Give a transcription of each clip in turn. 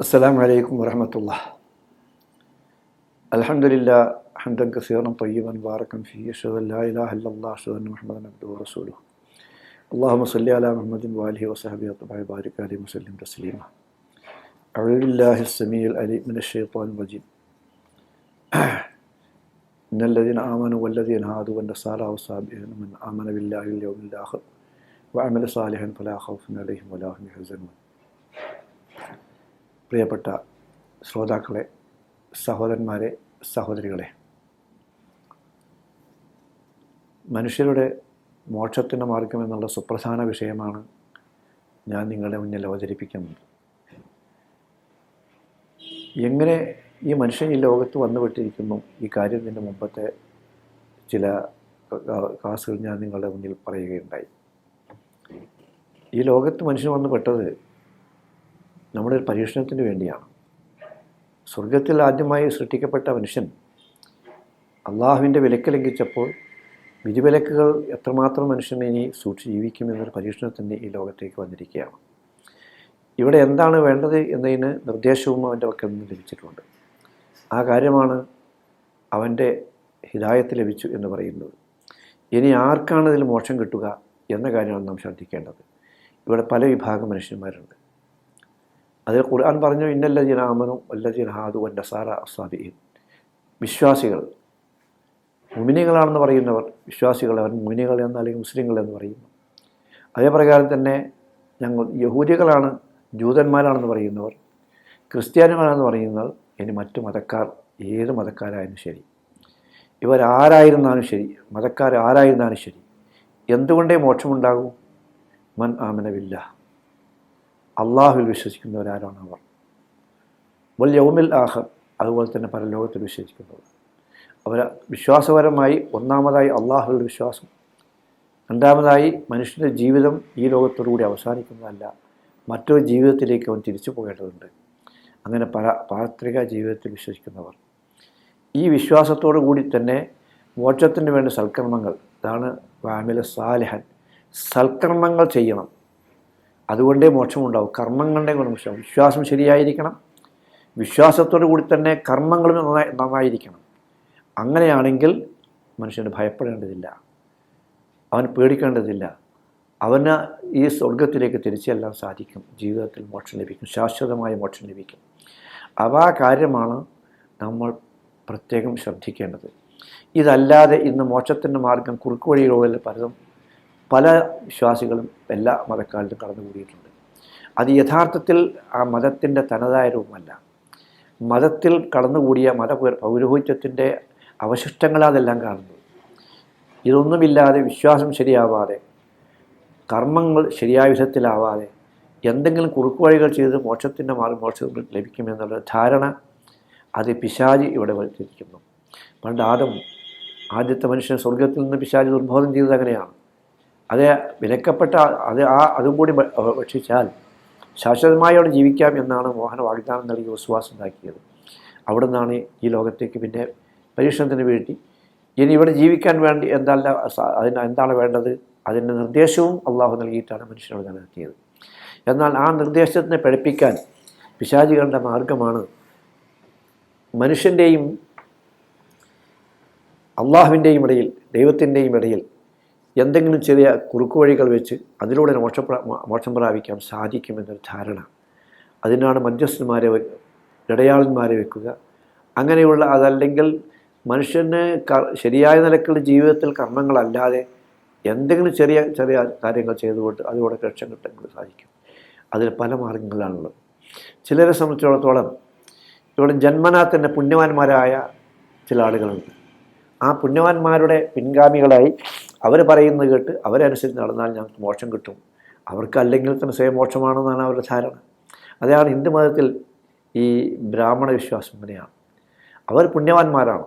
السلام عليكم ورحمة الله. الحمد لله حمدا كثيرا طيبا مباركا فيه. أشهد أن لا إله إلا الله أشهد أن محمدا عبده ورسوله. اللهم صل على محمد وآله وصحبه وطبعا بارك عليه وسلم تسليما. أعوذ بالله السميع العليم من الشيطان الرجيم. إن الذين آمنوا والذين هادوا والنصارى والصابئين من آمن بالله واليوم الآخر وعمل صالحا فلا خوف عليهم ولا هم يحزنون. പ്രിയപ്പെട്ട ശ്രോതാക്കളെ സഹോദരന്മാരെ സഹോദരികളെ. മനുഷ്യരുടെ മോക്ഷത്തിന്റെ മാർഗം എന്നുള്ള സുപ്രധാന വിഷയമാണ് ഞാൻ നിങ്ങളുടെ മുന്നിൽ അവതരിപ്പിക്കുന്നത്. എങ്ങനെ ഈ മനുഷ്യൻ ഈ ലോകത്ത് വന്നുപെട്ടിരിക്കുന്നു? ഈ കാര്യം ഇതിന്റെ മുമ്പത്തെ ചില ക്ലാസ്സുകൾ ഞാൻ നിങ്ങളുടെ മുന്നിൽ പറയുകയുണ്ടായി. ഈ ലോകത്ത് മനുഷ്യൻ വന്നു പെട്ടത് നമ്മുടെ ഒരു പരീക്ഷണത്തിന് വേണ്ടിയാണ്. സ്വർഗത്തിൽ ആദ്യമായി സൃഷ്ടിക്കപ്പെട്ട മനുഷ്യൻ അള്ളാഹുവിന്റെ വിലക്ക് ലംഘിച്ചപ്പോൾ വിധിവിലക്കുകൾ എത്രമാത്രം മനുഷ്യനെ ഇനി സൂക്ഷിച്ച് ജീവിക്കുമെന്നൊരു പരീക്ഷണത്തിന് ഈ ലോകത്തേക്ക് വന്നിരിക്കുകയാണ്. ഇവിടെ എന്താണ് വേണ്ടത് എന്നതിന് നിർദ്ദേശവും അവന്റെ പക്കൽ നിന്ന് ലഭിച്ചിട്ടുണ്ട്. ആ കാര്യമാണ് അവന്റെ ഹിതായത്ത് ലഭിച്ചു എന്ന് പറയുന്നത്. ഇനി ആർക്കാണ് ഇതിൽ മോക്ഷം കിട്ടുക എന്ന കാര്യമാണ് നാം ശ്രദ്ധിക്കേണ്ടത്. ഇവിടെ പല വിഭാഗം മനുഷ്യന്മാരുണ്ട്. അതിൽ ഖുർആൻ പറഞ്ഞു ഇന്നല്ലജീന ആമനു വല്ലജീന ഹാദു വന്നസാറ അസാബിൻ വിശ്വാസികൾ മുമിനികളാണെന്ന് പറയുന്നവർ വിശ്വാസികൾ അവർ മുമിനികൾ എന്ന് അല്ലെങ്കിൽ മുസ്ലിങ്ങൾ എന്ന് പറയുന്നു. അതേ പ്രകാരം തന്നെ ഞങ്ങൾ യഹൂദികളാണ് ജൂതന്മാരാണെന്ന് പറയുന്നവർ ക്രിസ്ത്യാനികളാണെന്ന് പറയുന്നവർ ഇനി മറ്റു മതക്കാർ ഏത് മതക്കാരായാലും ശരി. ഇവരാരായിരുന്നാലും ശരി മതക്കാർ ആരായിരുന്നാലും ശരി. എന്തുകൊണ്ടേ മോക്ഷമുണ്ടാകൂ? മൻ ആമനവില്ല അള്ളാഹുവിൽ വിശ്വസിക്കുന്നവരാരാണ് അവർ. വൽ യൗമിൽ ആഹർ അതുപോലെ തന്നെ പരലോകത്തിൽ വിശ്വസിക്കുന്നവർ. അവർ വിശ്വാസപരമായി ഒന്നാമതായി അള്ളാഹുവിൽ വിശ്വാസം. രണ്ടാമതായി മനുഷ്യന്റെ ജീവിതം ഈ ലോകത്തോടുകൂടി അവസാനിക്കുന്നതല്ല മറ്റൊരു ജീവിതത്തിലേക്ക് അവൻ തിരിച്ചു പോകേണ്ടതുണ്ട്. അങ്ങനെ പല പാത്രിക ജീവിതത്തിൽ വിശ്വസിക്കുന്നവർ. ഈ വിശ്വാസത്തോടു കൂടി തന്നെ മോക്ഷത്തിന് വേണ്ട സൽക്കർമ്മങ്ങൾ ഇതാണ് വാമില സാലഹൻ. സൽക്കർമ്മങ്ങൾ ചെയ്യണം. അതുകൊണ്ടേ മോക്ഷമുണ്ടാവും. കർമ്മങ്ങളുടെ ഗുണം വിശ്വാസം ശരിയായിരിക്കണം. വിശ്വാസത്തോടു കൂടി തന്നെ കർമ്മങ്ങളും നന്നായി നന്നായിരിക്കണം. അങ്ങനെയാണെങ്കിൽ മനുഷ്യന് ഭയപ്പെടേണ്ടതില്ല. അവൻ പേടിക്കേണ്ടതില്ല. അവന് ഈ സ്വർഗത്തിലേക്ക് തിരിച്ചെല്ലാം സാധിക്കും. ജീവിതത്തിൽ മോക്ഷം ലഭിക്കും. ശാശ്വതമായ മോക്ഷം ലഭിക്കും. അപ്പം ആ കാര്യമാണ് നമ്മൾ പ്രത്യേകം ശ്രദ്ധിക്കേണ്ടത്. ഇതല്ലാതെ ഇന്ന് മോക്ഷത്തിന്റെ മാർഗം കുറുക്കുവഴികളിൽ പലതും പല വിശ്വാസികളും എല്ലാ മതക്കാരിലും കടന്നുകൂടിയിട്ടുണ്ട്. അത് യഥാർത്ഥത്തിൽ ആ മതത്തിന്റെ തനതായ രൂപമല്ല. മതത്തിൽ കടന്നുകൂടിയ മത പൗരോഹിത്യത്തിന്റെ അവശിഷ്ടങ്ങളാതെല്ലാം കാണുന്നത്. ഇതൊന്നുമില്ലാതെ വിശ്വാസം ശരിയാവാതെ കർമ്മങ്ങൾ ശരിയായ വിധത്തിലാവാതെ എന്തെങ്കിലും കുറുക്കുവഴികൾ ചെയ്ത് മോക്ഷത്തിന്റെ മാറി മോക്ഷം ലഭിക്കുമെന്നുള്ള ധാരണ അത് പിശാജി ഇവിടെ വരുത്തിയിരിക്കുന്നു പണ്ട് ആദം ആദ്യത്തെ മനുഷ്യൻ സ്വർഗത്തിൽ നിന്ന് പിശാജി ദുർബോധം ചെയ്തത് അങ്ങനെയാണ്. അത് വിലക്കപ്പെട്ട അത് ആ അതും കൂടി ഭക്ഷിച്ചാൽ ശാശ്വതമായി അവിടെ ജീവിക്കാം എന്നാണ് മോഹൻ വാഗ്ദാനം നൽകി വിശ്വാസം ഉണ്ടാക്കിയത്. അവിടെ നിന്നാണ് ഈ ലോകത്തേക്ക് പിന്നെ പരീക്ഷണത്തിന് വേണ്ടി ഇനി ഇവിടെ ജീവിക്കാൻ വേണ്ടി എന്തല്ല അതിന് എന്താണ് വേണ്ടത്? അതിന്റെ നിർദ്ദേശവും അള്ളാഹു നൽകിയിട്ടാണ് മനുഷ്യനോട് നിലനിർത്തിയത് എന്നാൽ ആ നിർദ്ദേശത്തിനെ പഠിപ്പിക്കാൻ പിശാചികളുടെ മാർഗമാണ് മനുഷ്യന്റെയും അള്ളാഹുവിന്റെയും ഇടയിൽ ദൈവത്തിന്റെയും ഇടയിൽ എന്തെങ്കിലും ചെറിയ കുറുക്കു വഴികൾ വെച്ച് അതിലൂടെ മോക്ഷ മോക്ഷം പ്രാപിക്കാൻ സാധിക്കുമെന്നൊരു ധാരണ. അതിനാണ് മധ്യസ്ഥന്മാരെ ഇടയാളന്മാരെ വെക്കുക. അങ്ങനെയുള്ള അതല്ലെങ്കിൽ മനുഷ്യന് ശരിയായ നിലക്കുള്ള ജീവിതത്തിൽ കർമ്മങ്ങളല്ലാതെ എന്തെങ്കിലും ചെറിയ ചെറിയ കാര്യങ്ങൾ ചെയ്തുകൊണ്ട് അതിലൂടെ രക്ഷം കിട്ടാൻ സാധിക്കും. അതിൽ പല മാർഗങ്ങളാണുള്ളത്. ചിലരെ സംബന്ധിച്ചിടത്തോളം ഇവിടെ ജന്മനാ തന്നെ പുണ്യവാന്മാരായ ചില ആളുകളുണ്ട്. ആ പുണ്യവാന്മാരുടെ പിൻഗാമികളായി അവർ പറയുന്നത് കേട്ട് അവരനുസരിച്ച് നടന്നാൽ ഞങ്ങൾക്ക് മോക്ഷം കിട്ടും. അവർക്ക് അല്ലെങ്കിൽ തന്നെ സ്വയം മോക്ഷമാണെന്നാണ് അവരുടെ ധാരണ. അതാണ് ഹിന്ദു മതത്തിൽ ഈ ബ്രാഹ്മണ വിശ്വാസം തന്നെയാണ് അവർ പുണ്യവാന്മാരാണ്.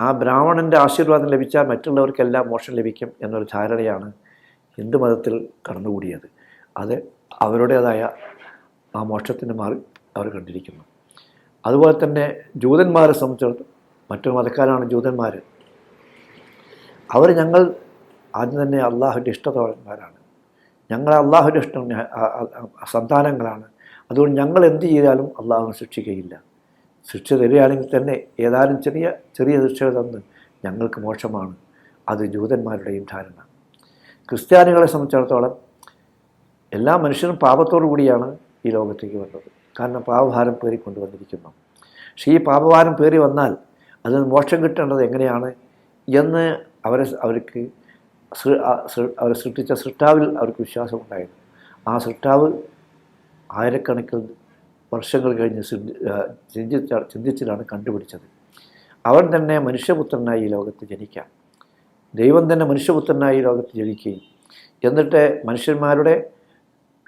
ആ ബ്രാഹ്മണന്റെ ആശീർവാദം ലഭിച്ചാൽ മറ്റുള്ളവർക്കെല്ലാം മോക്ഷം ലഭിക്കും എന്നൊരു ധാരണയാണ് ഹിന്ദു മതത്തിൽ കടന്നുകൂടിയത്. അത് അവരുടേതായ ആ മോക്ഷത്തിന്റെ മാറി അവർ കണ്ടിരിക്കുന്നു. അതുപോലെ തന്നെ ജൂതന്മാരെ സംബന്ധിച്ചിടത്തോളം മറ്റൊരു മതക്കാരാണ് ജൂതന്മാർ അവർ ഞങ്ങൾ ആദ്യം തന്നെ അള്ളാഹുവിന്റെ ഇഷ്ടത്തോളന്മാരാണ് ഞങ്ങൾ അള്ളാഹുവിന്റെ ഇഷ്ടം സന്താനങ്ങളാണ്. അതുകൊണ്ട് ഞങ്ങൾ എന്ത് ചെയ്താലും അള്ളാഹു ശിക്ഷിക്കുകയില്ല. ശിക്ഷ തരികയാണെങ്കിൽ തന്നെ ഏതാനും ചെറിയ ചെറിയ ശിക്ഷകൾ തന്ന് ഞങ്ങൾക്ക് മോശമാണ്. അത് ജൂതന്മാരുടെയും ധാരണ. ക്രിസ്ത്യാനികളെ സംബന്ധിച്ചിടത്തോളം എല്ലാ മനുഷ്യരും പാപത്തോടു കൂടിയാണ് ഈ ലോകത്തേക്ക് വന്നത് കാരണം പാപഭാരം പേറി കൊണ്ടുവന്നിരിക്കുന്നു പക്ഷേ ഈ പാപഭാരം പേറി വന്നാൽ അതിന് മോക്ഷം കിട്ടേണ്ടത് എങ്ങനെയാണ് എന്ന് അവരെ അവർക്ക് അവരെ സൃഷ്ടിച്ച സൃഷ്ടാവിൽ അവർക്ക് വിശ്വാസമുണ്ടായിരുന്നു. ആ സൃഷ്ടാവ് ആയിരക്കണക്കിന് വർഷങ്ങൾ കഴിഞ്ഞ് ചിന്തി ചിന്തിച്ച ചിന്തിച്ചിലാണ് കണ്ടുപിടിച്ചത്. അവൻ തന്നെ മനുഷ്യപുത്രനായി ഈ ലോകത്ത് ജനിക്കാം. ദൈവം തന്നെ മനുഷ്യപുത്രനായി ഈ ലോകത്ത് ജനിക്കുകയും എന്നിട്ട് മനുഷ്യന്മാരുടെ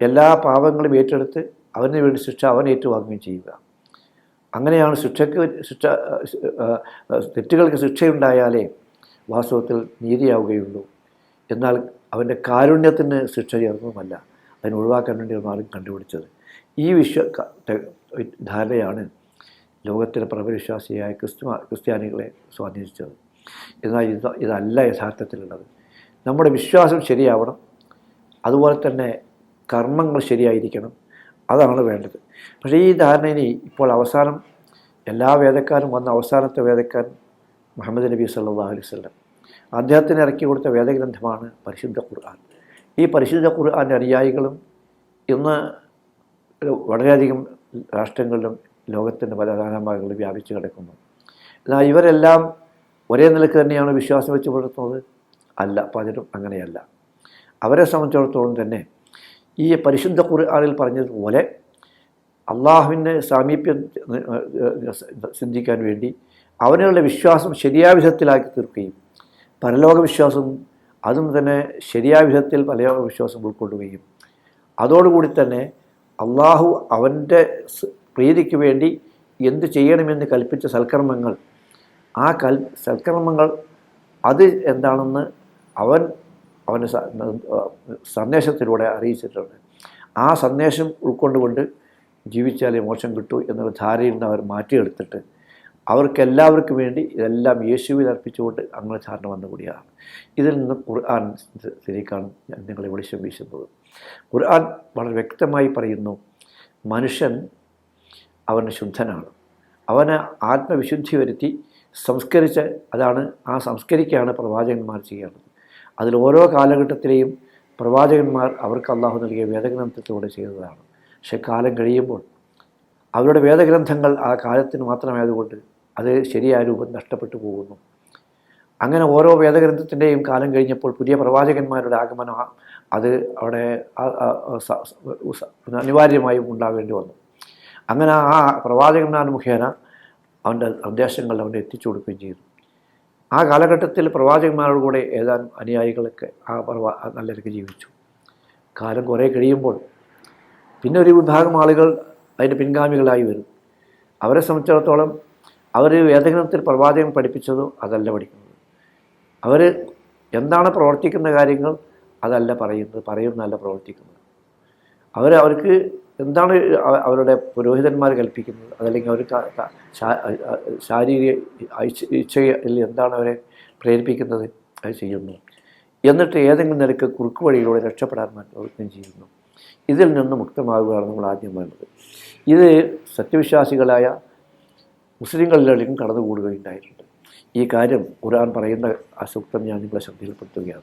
എല്ലാ പാപങ്ങളും ഏറ്റെടുത്ത് അവന് വേണ്ടി ശിക്ഷ അവൻ ഏറ്റുവാങ്ങുകയും ചെയ്യുക. അങ്ങനെയാണ് ശിക്ഷയ്ക്ക് ശിക്ഷ തെറ്റുകൾക്ക് ശിക്ഷയുണ്ടായാലേ വാസ്തവത്തിൽ നീതിയാവുകയുള്ളൂ. എന്നാൽ അവന്റെ കാരുണ്യത്തിന് ശിക്ഷ ചേർന്നതുമല്ല. അതിനെ ഒഴിവാക്കാൻ വേണ്ടി മാർഗം കണ്ടുപിടിച്ചത്. ഈ വിശ്വ ധാരണയാണ് ലോകത്തിലെ പ്രബലവിശ്വാസിയായ ക്രിസ്തു ക്രിസ്ത്യാനികളെ സ്വാധീനിച്ചത്. എന്നാൽ ഇത് ഇതല്ല യഥാർത്ഥത്തിലുള്ളത്. നമ്മുടെ വിശ്വാസം ശരിയാവണം. അതുപോലെ തന്നെ കർമ്മങ്ങൾ ശരിയായിരിക്കണം. അതാണ് വേണ്ടത്. പക്ഷേ ഈ ധാരണ ഇനി ഇപ്പോൾ അവസാനം എല്ലാ വേദക്കാരും വന്ന അവസാനത്തെ വേദക്കാരൻ മുഹമ്മദ് നബി സല്ലല്ലാഹു അലൈഹി വസല്ലം. അദ്ദേഹത്തിന് ഇറക്കി കൊടുത്ത വേദഗ്രന്ഥമാണ് പരിശുദ്ധ ഖുർആൻ. ഈ പരിശുദ്ധ ഖുർആന്റെ അനുയായികളും ഇന്ന് വളരെയധികം രാഷ്ട്രങ്ങളിലും ലോകത്തിന്റെ പല നാനാഭാഗങ്ങളിലും വ്യാപിച്ചു കിടക്കുന്നു. എന്നാൽ ഇവരെല്ലാം ഒരേ നിലയ്ക്ക് തന്നെയാണ് വിശ്വാസം വെച്ച് പുലർത്തുന്നത്? അല്ല പലരും അങ്ങനെയല്ല. അവരെ സംബന്ധിച്ചിടത്തോളം തന്നെ ഈ പരിശുദ്ധ ഖുർആനിൽ പറഞ്ഞതുപോലെ അള്ളാഹുവിന്റെ സാമീപ്യം ചിന്തിക്കാൻ വേണ്ടി അവനുള്ള വിശ്വാസം ശരിയായ വിധത്തിലാക്കി തീർക്കുകയും പരലോക വിശ്വാസവും അതും തന്നെ ശരിയായ വിധത്തിൽ പരലോക വിശ്വാസം ഉൾക്കൊള്ളുകയും അതോടുകൂടി തന്നെ അള്ളാഹു അവന്റെ പ്രീതിക്ക് വേണ്ടി എന്ത് ചെയ്യണമെന്ന് കൽപ്പിച്ച സൽക്കർമ്മങ്ങൾ ആ കൽ സൽക്കർമ്മങ്ങൾ അത് എന്താണെന്ന് അവൻ അവന്റെ സന്ദേശത്തിലൂടെ അറിയിച്ചിട്ടുണ്ട്. ആ സന്ദേശം ഉൾക്കൊണ്ടുകൊണ്ട് ജീവിച്ചാലേ മോശം കിട്ടൂ എന്നുള്ള ധാരയിൽ നിന്ന് അവർ മാറ്റിയെടുത്തിട്ട് അവർക്ക് എല്ലാവർക്കും വേണ്ടി ഇതെല്ലാം യേശുവിൽ അർപ്പിച്ചുകൊണ്ട് അങ്ങനെ ധാരണ വന്നുകൂടിയാണ് ഇതിൽ നിന്ന് ഖുർആൻ ശരിക്കാണ് ഞാൻ നിങ്ങളെ വെളിച്ചം വീശുന്നത് ഖുർആൻ വളരെ വ്യക്തമായി പറയുന്നു മനുഷ്യൻ അവന് ശുദ്ധനാണ്. അവന് ആത്മവിശുദ്ധി വരുത്തി സംസ്കരിച്ച് അതാണ് ആ സംസ്കരിക്കുകയാണ് പ്രവാചകന്മാർ ചെയ്യേണ്ടത് അതിൽ ഓരോ കാലഘട്ടത്തിലെയും പ്രവാചകന്മാർ അവർക്ക് അള്ളാഹു നൽകിയ വേദഗ്രന്ഥത്തിലൂടെ ചെയ്തതാണ്. പക്ഷെ കാലം കഴിയുമ്പോൾ അവരുടെ വേദഗ്രന്ഥങ്ങൾ ആ കാലത്തിന് മാത്രമായതുകൊണ്ട് അത് ശരിയായ രൂപം നഷ്ടപ്പെട്ടു പോകുന്നു. അങ്ങനെ ഓരോ വേദഗ്രന്ഥത്തിന്റെയും കാലം കഴിഞ്ഞപ്പോൾ പുതിയ പ്രവാചകന്മാരുടെ ആഗമനം അത് അവിടെ അനിവാര്യമായും ഉണ്ടാവേണ്ടി വന്നു. അങ്ങനെ ആ പ്രവാചകന്മാർ മുഖേന അവന്റെ നിർദ്ദേശങ്ങൾ അവന്റെ എത്തിച്ചു കൊടുക്കുകയും ചെയ്തു. ആ കാലഘട്ടത്തിൽ പ്രവാചകന്മാരോട് കൂടെ ഏതാനും അനുയായികളൊക്കെ ആ പ്രവാ നല്ല രീതിക്ക് ജീവിച്ചു. കാലം കുറേ കഴിയുമ്പോൾ പിന്നെ ഒരു വിഭാഗം ആളുകൾ അതിന്റെ പിൻഗാമികളായി വരും. അവരെ സംബന്ധിച്ചിടത്തോളം അവർ വേദഗ്രന്ഥത്തിൽ പ്രവാചകൻ പഠിപ്പിച്ചതോ അതല്ല പഠിക്കുന്നത്. അവർ എന്താണ് പ്രവർത്തിക്കുന്ന കാര്യങ്ങൾ അതല്ല പറയുന്നത് പറയുന്നതല്ല പ്രവർത്തിക്കുന്നത്. അവർ അവർക്ക് എന്താണ് അവരുടെ പുരോഹിതന്മാർ കൽപ്പിക്കുന്നത് അതല്ലെങ്കിൽ അവർ ശാരീരിക ഇച്ഛ- ഇച്ഛയിൽ എന്താണ് അവരെ പ്രേരിപ്പിക്കുന്നത് അത് ചെയ്യുന്നു. എന്നിട്ട് ഏതെങ്കിലും നിരക്ക് കുറുക്ക് വഴിയിലൂടെ രക്ഷപ്പെടാൻ പ്രവർത്തനം ചെയ്യുന്നു. ഇതിൽ നിന്ന് മുക്തമാകുകയാണ് നമ്മൾ ആദ്യം വേണ്ടത്. ഇത് സത്യവിശ്വാസികളായ മുസ്ലിങ്ങളിലും കടന്നുകൂടുകയുണ്ടായിട്ടുണ്ട്. ഈ കാര്യം ഖുർആൻ പറയുന്ന ആ സൂക്തം ഞാൻ നിങ്ങളെ ശ്രദ്ധയിൽപ്പെടുത്തുകയാണ്.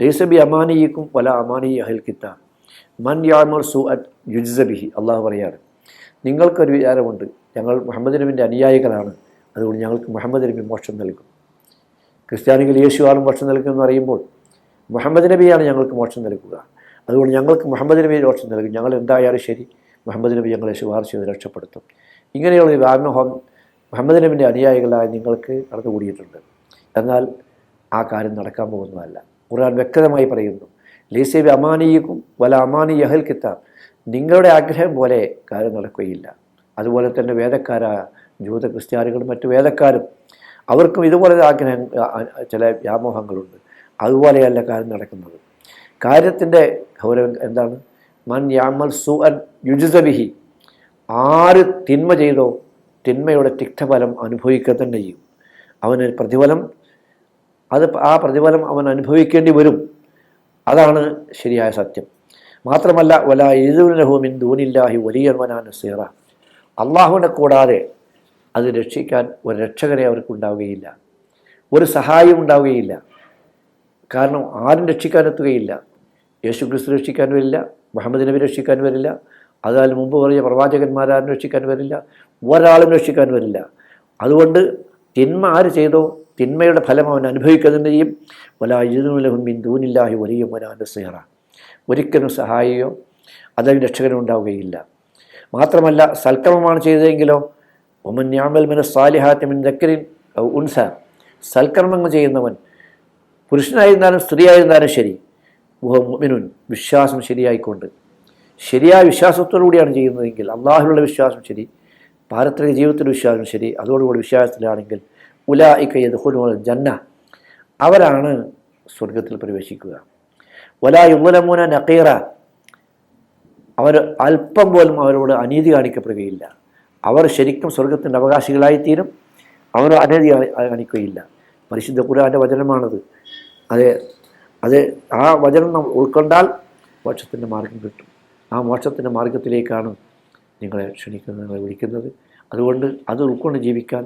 ലൈസബി അമാനിയിക്കും വല അമാനി അഹൽ കിത്ത മൻ യാമർ സു അറ്റ് യുജ്സബിഹി അള്ളാഹു പറയാണ് നിങ്ങൾക്കൊരു വിചാരമുണ്ട്. ഞങ്ങൾ മുഹമ്മദ് നബിന്റെ അനുയായികളാണ്. അതുകൊണ്ട് ഞങ്ങൾക്ക് മുഹമ്മദ് നബി മോക്ഷം നൽകും. ക്രിസ്ത്യാനികൾ യേശുവാണ് മോക്ഷം നൽകുമെന്ന് പറയുമ്പോൾ മുഹമ്മദ് നബിയാണ് ഞങ്ങൾക്ക് മോക്ഷം നൽകുക. അതുകൊണ്ട് ഞങ്ങൾക്ക് മുഹമ്മദ് നബി മോക്ഷം നൽകും. ഞങ്ങൾ എന്തായാലും ശരി. മുഹമ്മദ് നബി ഞങ്ങളെ ശുപാർശ ചെയ്ത് രക്ഷപ്പെടുത്തും. ഇങ്ങനെയുള്ള ഒരു വ്യാമോഹം മുഹമ്മദ് നബിന്റെ അനുയായികളായ നിങ്ങൾക്ക് നടന്നുകൂടിയിട്ടുണ്ട് എന്നാൽ ആ കാര്യം നടക്കാൻ പോകുന്നതല്ല. ഖുർആൻ വ്യക്തമായി പറയുന്നു ലീസേബി അമാനിയക്കും വല അമാനി യഹൽ കിതാബ്. നിങ്ങളുടെ ആഗ്രഹം പോലെ കാര്യം നടക്കുകയില്ല. അതുപോലെ തന്നെ വേദക്കാരായ ജൂത ക്രിസ്ത്യാനികളും മറ്റു വേദക്കാരും അവർക്കും ഇതുപോലെ ആഗ്രഹം ചില വ്യാമോഹങ്ങളുണ്ട്. അതുപോലെയല്ല കാര്യം നടക്കുന്നത്. കാര്യത്തിന്റെ ഗൗരവം എന്താണ്? മൻ യാമൽ സു അൻ യുജുസബിഹി ആര് തിന്മ ചെയ്തോ തിന്മയുടെ തിക്തഫലം അനുഭവിക്കുക തന്നെ ചെയ്യും. അവന് പ്രതിഫലം അത് ആ പ്രതിഫലം അവൻ അനുഭവിക്കേണ്ടി വരും. അതാണ് ശരിയായ സത്യം. മാത്രമല്ല വല എഴുതുലഹുമിൻ ദൂനില്ലാഹി വലിയർവനാ നസീറ. അള്ളാഹുവിനെ കൂടാതെ അത് രക്ഷിക്കാൻ ഒരു രക്ഷകനെ അവർക്കുണ്ടാവുകയില്ല ഒരു സഹായം ഉണ്ടാവുകയില്ല. കാരണം ആരും രക്ഷിക്കാനെത്തുകയില്ല യേശു ക്രിസ്തു രക്ഷിക്കാൻ വരില്ല. മുഹമ്മദ് നബി രക്ഷിക്കാൻ വരില്ല. അതിനാൽ മുമ്പ് പറഞ്ഞ പ്രവാചകന്മാരാരും രക്ഷിക്കാൻ വരില്ല ഒരാളും രക്ഷിക്കാൻ വരില്ല. അതുകൊണ്ട് തിന്മ ആര് ചെയ്തോ തിന്മയുടെ ഫലം അവൻ അനുഭവിക്കുക ചെയ്യും. വല ഇരുന്നൂലഹും മിൻ ദൂനില്ലാഹി വലിയ വനാന്റെ സേറ ഒരിക്കലും സഹായിയോ അതിന് രക്ഷകനും ഉണ്ടാവുകയില്ല. മാത്രമല്ല സൽക്കർമ്മമാണ് ചെയ്തതെങ്കിലോ ഒമൻ ഞാമൽ മിന മിൻ ദക്കരിൻ ഉൻസ. സൽക്കർമ്മങ്ങൾ ചെയ്യുന്നവൻ പുരുഷനായിരുന്നാലും സ്ത്രീയായിരുന്നാലും ശരി. മുഹമ്മിനുൻ വിശ്വാസം ശരിയായിക്കൊണ്ട്. ശരിയായ വിശ്വാസത്തോടുകൂടിയാണ് ചെയ്യുന്നതെങ്കിൽ അള്ളാഹുലുള്ള വിശ്വാസം ശരി പാരത്രിക ജീവിതത്തിന്റെ വിശ്വാസം ശരി അതോടുകൂടി വിശ്വാസത്തിലാണെങ്കിൽ ഉല ഇക്കയ്യത് ഹുനുൽ ജന്ന അവരാണ് സ്വർഗത്തിൽ പ്രവേശിക്കുക. വലാ യുവലമൂന നക്കീറ അവർ അല്പം പോലും അവരോട് അനീതി കാണിക്കപ്പെടുകയില്ല. അവർ ശരിക്കും സ്വർഗത്തിന്റെ അവകാശികളായിത്തീരും അവർ അനീതി കാണിക്കുകയില്ല. പരിശുദ്ധ ഖുർആന്റെ വചനമാണത്. അതെ അത് ആ വചനം ഉൾക്കൊണ്ടാൽ മോക്ഷത്തിന്റെ മാർഗം കിട്ടും. ആ മോക്ഷത്തിന്റെ മാർഗത്തിലേക്കാണ് നിങ്ങളെ ക്ഷണിക്കുന്നത് നിങ്ങളെ വിളിക്കുന്നത്. അതുകൊണ്ട് അത് ഉൾക്കൊണ്ട് ജീവിക്കാൻ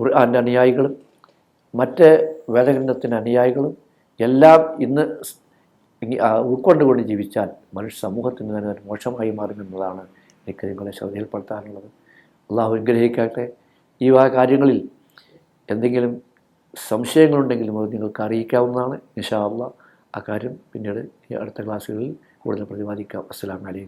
ഖുർആന്റെ അനുയായികളും മറ്റ് വേദഗ്രന്ഥത്തിന്റെ അനുയായികളും എല്ലാം ഇന്ന് ഉൾക്കൊണ്ടുകൊണ്ട് ജീവിച്ചാൽ മനുഷ്യ സമൂഹത്തിന് തന്നെ മോശമായി മാറുമെന്നതാണ് എനിക്ക് നിങ്ങളെ ശ്രദ്ധയിൽപ്പെടുത്താനുള്ളത്. അള്ളാഹു അനുഗ്രഹിക്കട്ടെ. ഈ വക കാര്യങ്ങളിൽ എന്തെങ്കിലും സംശയങ്ങളുണ്ടെങ്കിലും അത് നിങ്ങൾക്ക് അറിയിക്കാവുന്നതാണ്. നിഷാ അള്ളാഹ്. ആ കാര്യം പിന്നീട് ഈ അടുത്ത ക്ലാസ്സുകളിൽ കൂടുതൽ പ്രതിപാദിക്കാം. അസ്സലാമു അലൈക്കും.